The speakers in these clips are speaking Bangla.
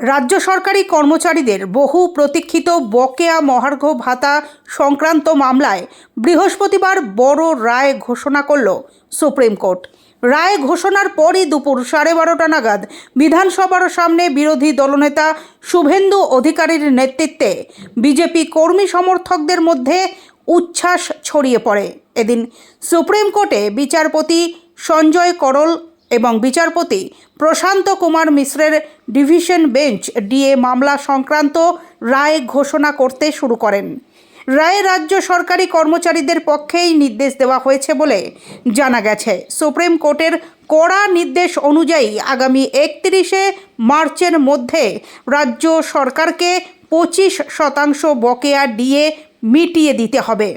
রাজ্য সরকারি কর্মচারীদের বহু প্রতীক্ষিত বকেয়া মহার্ঘ ভাতা সংক্রান্ত মামলায় বৃহস্পতিবার বড় রায় ঘোষণা করল সুপ্রিম কোর্ট। রায় ঘোষণার পরই দুপুর সাড়ে বারোটা নাগাদ বিধানসভার সামনে বিরোধী দলনেতা শুভেন্দু অধিকারীর নেতৃত্বে বিজেপি কর্মী সমর্থকদের মধ্যে উচ্ছ্বাস ছড়িয়ে পড়ে। এদিন সুপ্রিম কোর্টে বিচারপতি সঞ্জয় করল এবং বিচারপতি প্রশান্ত কুমার মিশ্রের ডিভিশন বেঞ্চ ডিএ মামলা সংক্রান্ত রায় ঘোষণা করতে শুরু করেন। রায়ে রাজ্য সরকারি কর্মচারীদের পক্ষেই নির্দেশ দেওয়া হয়েছে বলে জানা গেছে। সুপ্রিম কোর্টের কড়া নির্দেশ অনুযায়ী আগামী একত্রিশে মার্চের মধ্যে রাজ্য সরকারকে পঁচিশ শতাংশ বকেয়া ডিএ মিটিয়ে দিতে হবে।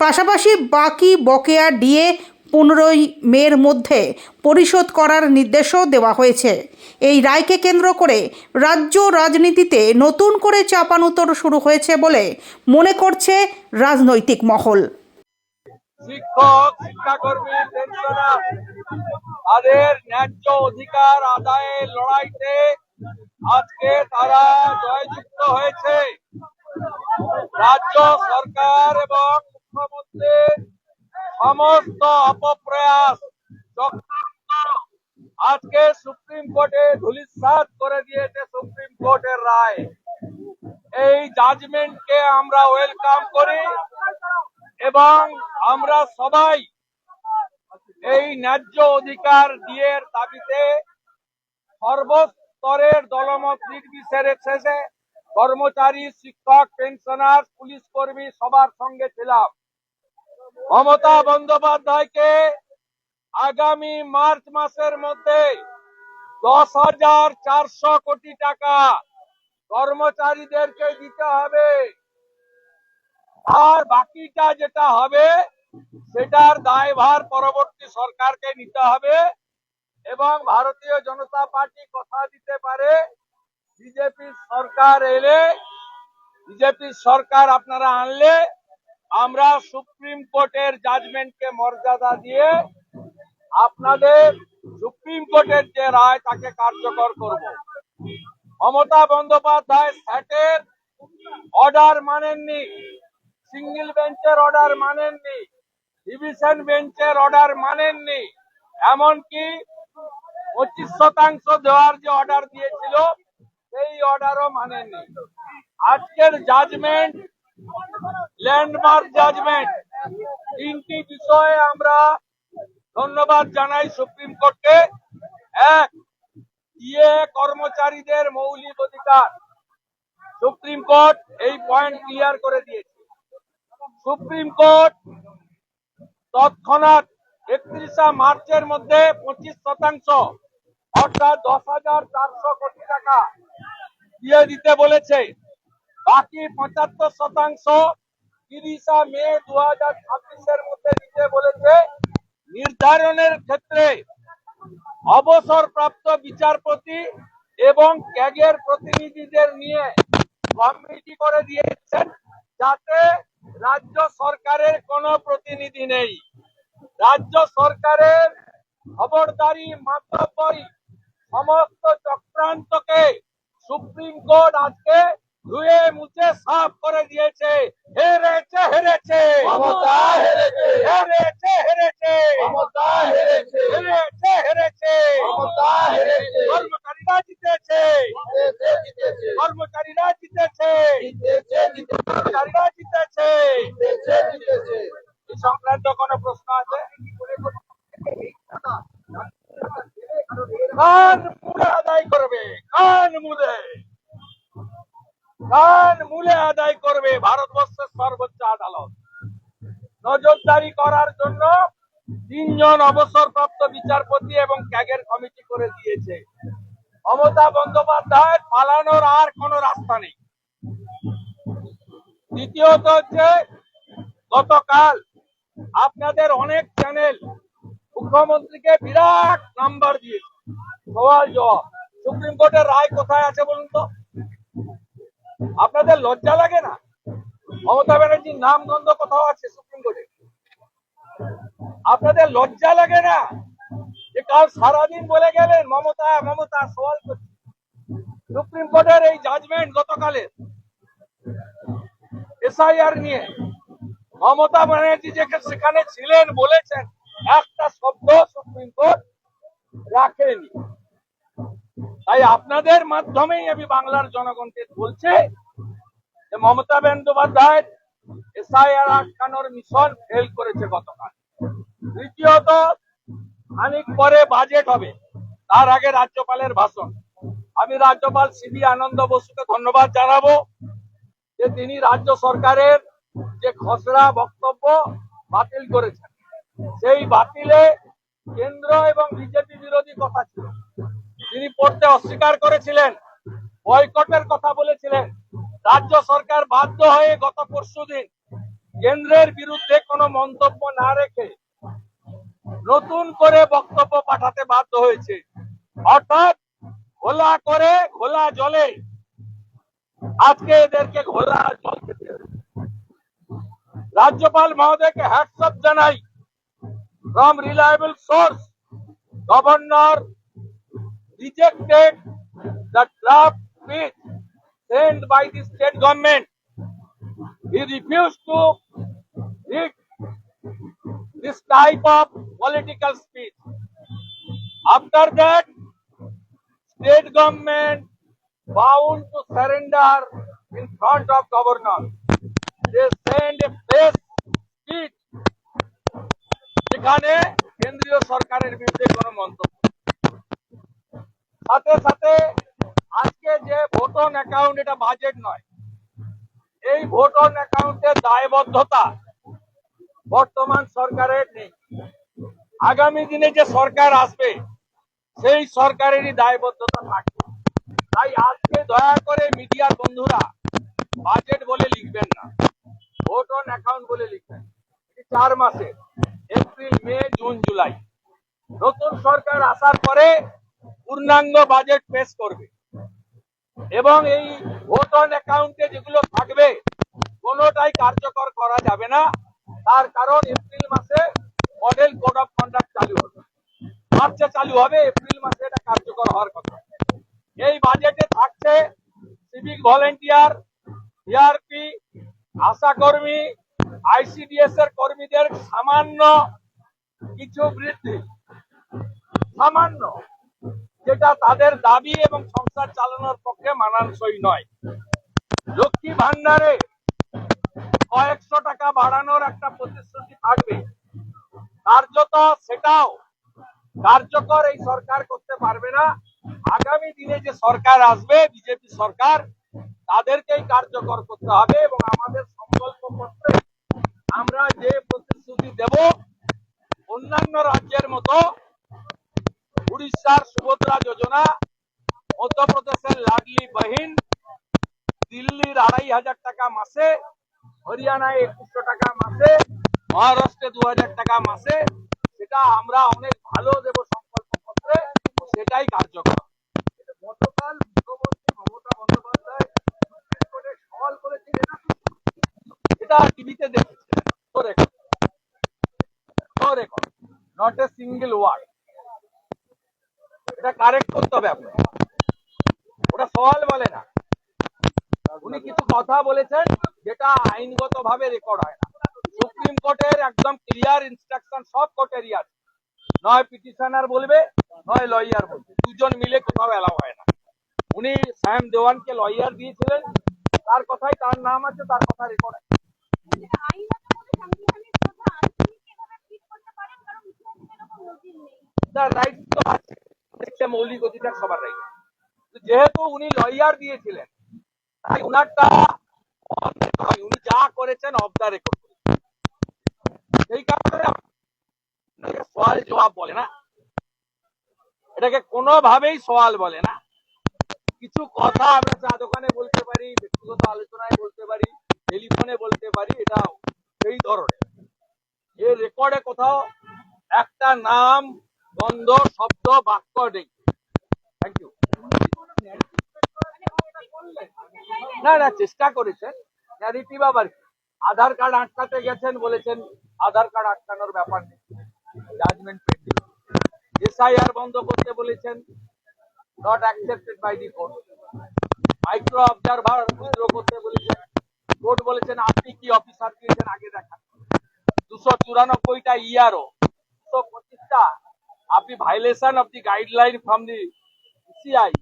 পাশাপাশি বাকি বকেয়া ডিএ পনেরোই মের মধ্যে পরিশোধ করার নির্দেশও দেওয়া হয়েছে। এই রায়কে কেন্দ্র করে রাজ্য রাজনীতিতে নতুন করে চাপানুতর শুরু হয়েছে বলে মনে করছে রাজনৈতিক মহল। শিক্ষক তাদের ন্যায্য অধিকার আদায়ের লড়াইতে আজকে তারা জয়যুক্ত হয়েছে। রাজ্য সরকার এবং সমস্ত অপপ্রয়াস আজকে সুপ্রিম কোর্টে ধুলিসাৎ করে দিয়েছে সুপ্রিম কোর্টের রায়। এই জাজমেন্টকে আমরা ওয়েলকাম করি এবং আমরা সবাই এই ন্যায্য অধিকার দিয়ে দাবিতে সর্বস্তরের দলমত নির্বিশেষে কর্মচারী, শিক্ষক পেনশনার পুলিশ কর্মী সবার সঙ্গে ছিলাম। মমতা বন্দ্যোপাধ্যায়কে আগামী মার্চ মাসের মধ্যে দশ হাজার চারশো কোটি টাকা কর্মচারীদেরকে দিতে হবে। আর বাকিটা যেটা হবে, সেটার দায়ভার পরবর্তী সরকারকে নিতে হবে এবং ভারতীয় জনতা পার্টি কথা দিতে পারে। বিজেপি সরকার এলে বিজেপি সরকার আপনারা আনলে আমরা সুপ্রিম কোর্টের জাজমেন্টকে মর্যাদা দিয়ে আপনাদের সুপ্রিম কোর্টের যে রায় তাকে কার্যকর করব। মমতা বন্দ্যোপাধ্যায় স্যাটের অর্ডার মানেননি সিঙ্গেল বেঞ্চের অর্ডার মানেননি ডিভিশন বেঞ্চের অর্ডার মানেননি, এমনকি পঁচিশ শতাংশ দেওয়ার যে অর্ডার দিয়েছিল, সেই অর্ডারও মানেননি। আজকের জাজমেন্ট ল্যান্ডমার্ক জাজমেন্ট তিনটি বিষয়ে আমরা ধন্যবাদ জানাই সুপ্রিম কোর্টকে। এক দিয়ে কর্মচারীদের মৌলিক অধিকার। সুপ্রিম কোর্ট এই পয়েন্ট ক্লিয়ার করে দিয়েছে। সুপ্রিম কোর্ট তৎক্ষণাৎ একত্রিশা মার্চের মধ্যে পঁচিশ শতাংশ, অর্থাৎ দশ হাজার চারশো কোটি টাকা দিয়ে দিতে বলেছে। বাকি পঁচাত্তর শতাংশ তিরিশা মে দু হাজার ছাব্বিশের মধ্যে দিতে বলেছে, নির্ধারণের ক্ষেত্রে অবসরপ্রাপ্ত বিচারপতি এবং ক্যাগের প্রতিনিধিদের নিয়ে কমিটি করে দিয়েছেন যাতে রাজ্য সরকারের কোনো প্রতিনিধি নেই। রাজ্য সরকারের খবরদারি মাতব্বরি সমস্ত চক্রান্তকে সুপ্রিম কোর্ট আজকে ধুয়ে মুছে সাফ করে দিয়েছে হেরেছে হেরেছে মমতা হেরেছে। হেরেছে হেরেছে মমতা হেরেছে। হেরেছে হেরেছে মমতা হেরেছে। কর্মচারীরা জিতেছে জিতেছে। কর্মচারীরা জিতেছে জিতেছে। কর্মচারীরা জিতেছে জিতেছে, জিতেছে। এই সংক্রান্ত কোনো প্রশ্ন আছে কান মুলে আদায় করবে কান মুলে ভারতবর্ষের সর্বোচ্চ আদালত। নজরদারি করার জন্য তিনজন অবসরপ্রাপ্ত বিচারপতি এবং ক্যাগের কমিটি করে দিয়েছে। মমতা বন্দ্যোপাধ্যায় পালানোর আর কোনো রাস্তা নেই। দ্বিতীয়ত হচ্ছে, গতকাল আপনাদের অনেক চ্যানেল মুখ্যমন্ত্রীকে বিরাট নাম্বার দিয়েছে। সওয়াল জবাব। সুপ্রিম কোর্টের রায় কোথায় আছে বলুন তো? আপনাদের লজ্জা লাগে না? মমতা ব্যানার্জির নাম গন্ধ কোথাও আছে সুপ্রিম কোর্টে আপনাদের লজ্জা লাগে না যে কাল সারাদিন বলে গেলেন মমতা মমতা, সওয়াল করছি? সুপ্রিম কোর্টের এই জাজমেন্ট গতকালের। এসআইআর নিয়ে মমতা ব্যানার্জি যে সেখানে ছিলেন, বলেছেন, একটা শব্দ সুপ্রিম কোর্ট রাখেনি। তাই আপনাদের মাধ্যমেই আমি বাংলার জনগণকে বলছি মমতা বন্দ্যোপাধ্যায় এসআইআর আটকানোর মিশন ফেল করেছে গতকাল। দ্বিতীয়ত, খানিক পরে বাজেট হবে, তার আগে রাজ্যপালের ভাষণ। আমি রাজ্যপাল সিবি আনন্দ বসুকে ধন্যবাদ জানাব যে তিনি রাজ্য সরকারের যে খসড়া বক্তব্য বাতিল করেছেন। সেই বাতিলে কেন্দ্র এবং বিজেপি বিরোধী কথা ছিল। তিনি পড়তে অস্বীকার করেছিলেন, বয়কটের কথা বলেছিলেন। রাজ্য সরকার বাধ্য হয়ে গত পরশুদিন কেন্দ্রের বিরুদ্ধে কোনো মন্তব্য না রেখে নতুন করে বক্তব্য পাঠাতে বাধ্য হয়েছে অর্থাৎ ঘোলা করে ঘোলা জলে আজকে এদেরকে ঘোলা জল খেতে। রাজ্যপাল মহোদয়কে হ্যাটসঅপ জানাই from reliable source governor rejected the draft sent by the state government. He refused to read this type of political speech. After that, state government bound to surrender in front of governor. They send a press speech যেখানে কেন্দ্রীয় সরকারের বিরুদ্ধে কোনো মন্তব্য এটা বাজেট নয়। এই ভোট অন অ্যাকাউন্টের দায়বদ্ধতা বর্তমান সরকারের নেই। আগামী দিনে যে সরকার আসবে, সেই সরকারেরই দায়বদ্ধতা থাকবে। তাই আজকে দয়া করে মিডিয়ার বন্ধুরা বাজেট বলে লিখবেন না ভোট অন অ্যাকাউন্ট বলে লিখবেন। চার মাসে, এপ্রিল, মে, জুন, জুলাই। নতুন সরকার আসার পরে পূর্ণাঙ্গ বাজেট পেশ করবে। এবং এই ভোট অন অ্যাকাউন্টে যেগুলো থাকবে, কোনোটাই কার্যকর করা যাবে না। তার কারণ এপ্রিল মাসে মডেল কোড অফ কন্ডাক্ট চালু হবে। মার্চে চালু হবে, এপ্রিল মাসে এটা কার্যকর হওয়ার কথা। এই বাজেটে থাকছে সিভিক ভলেন্টিয়ার সিআরপি আশা কর্মী, আইসিডিএস এর কর্মীদের সামান্য কিছু বৃদ্ধি। সামান্য। যেটা তাদের দাবি এবং সংসার চালানোর পক্ষে মানানসই নয়। লক্ষ্মী ভান্ডারে কয়েকশো টাকা বাড়ানোর একটা প্রতিশ্রুতি থাকবে। কার্যত সেটাও কার্যকর এই সরকার করতে পারবে না। আগামী দিনে যে সরকার আসবে, বিজেপি সরকার, তাদেরকেই কার্যকর করতে হবে এবং আমাদের সংকল্প পত্রে আমরা যে প্রতিশ্রুতি দেব, অন্যান্য রাজ্যের মতো উড়িষ্যার সুভদ্রা যোজনা মধ্যপ্রদেশের লাডলি বহিন দিল্লির আড়াই হাজার টাকা মাসে হরিয়ানায় একুশশো টাকা মাসে মহারাষ্ট্রে দু হাজার টাকা মাসে সেটা আমরা অনেক ভালো দেব সংকল্প পত্রে সেটাই কার্যকর গতকাল মুখ্যমন্ত্রী মমতা বন্দ্যোপাধ্যায় সুপ্রিম কোর্টে সওয়াল করেছিলেন এটা টিভিতে দেখেছি তো রেকর্ড তো record not a single word এটা কারেক্ট করতে হবে আপনাকে। ওটা সওয়াল বলে না। উনি কিছু কথা বলেছেন যেটা আইনগত ভাবে রেকর্ড হয় না। সুপ্রিম কোর্টের একদম ক্লিয়ার ইনস্ট্রাকশন সব কোর্টেরই আছে। নয় পিটিশনার বলবে নয় লয়ার বলবে। দুজন মিলে কোথাও এলাও হয় না। উনি স্যাম দেওয়ানকে লয়ার দিয়েছিলেন। তার কথাই তার নাম আছে তার কথা রেকর্ড আছে। তার রাইট তো আছে। সে মৌলিক অধিকার সবার রাইট। যেহেতু উনি লয়ার দিয়েছিলেন, তাই উনারটা। উনি যা করেছেন অফ দা রেকর্ড সেই কারণে সওয়াল জবাব বলে না। এটাকে কোনোভাবেই সওয়াল বলে না। কিছু কথা আমরা চা দোকানে বলতে পারি, ব্যক্তিগত আলোচনায় বলতে পারি, টেলিফোনে বলতে পারি, এটা সেই ধরনের। এর রেকর্ডে কোথাও একটা নাম দ্বন্দ্ব শব্দ বাক্য নেই। থ্যাংক ইউ না না, চেষ্টা করেছেন। ন্যারেটিভ আবার আধার কার্ড আটকাতে গেছেন বলেছেন, আধার কার্ড আটকানোর ব্যাপার নেই। জাজমেন্ট পেন্ডিং এসআইআর বন্ধ করতে বলেছেন not accepted by the court মাত্র অবজারভার উইথড্র করতে বলেছেন কোর্ট বলেছেন, আপনি কি অফিসার দিয়েছেন আগে দেখান? দুশো চুরানব্বইটা ইয়ারও পঁচিশটা আপনি violation of the guideline from the CI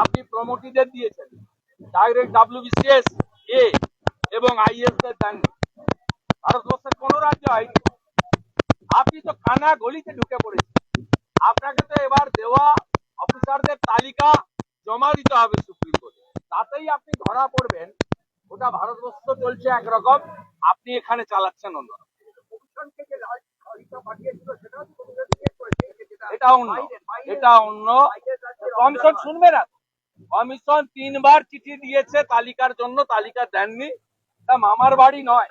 আপনি প্রমোটিদের দিয়েছেন। ডাইরেক্ট ডাব্লিউবিসিএস এ এবং আইএস দের দেননি ভারতবর্ষের কোন রাজ্য হয়নি। আপনি তো কানা গলিতে ঢুকে পড়েছেন। আপনাকে তো এবার দেওয়া অফিসারদের তালিকা জমা দিতে হবে সুপ্রিম কোর্টে। তাতেই আপনি ধরা পড়বেন। ওটা ভারতবর্ষ চলছে একরকম। আপনি এখানে চালাচ্ছেন অন্য এটা অন্য এটা অন্য। কমিশন শুনবে না? কমিশন তিনবার চিঠি দিয়েছে তালিকার জন্য, তালিকা দেননি। তা মামার বাড়ি নয়।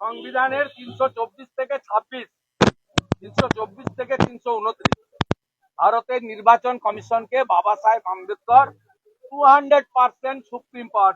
সংবিধানের তিনশো চব্বিশ থেকে ছাব্বিশ, তিনশো চব্বিশ থেকে তিনশো উনত্রিশ। ভারতের নির্বাচন কমিশনকে Baba Saheb Ambedkar two hundred percent supreme power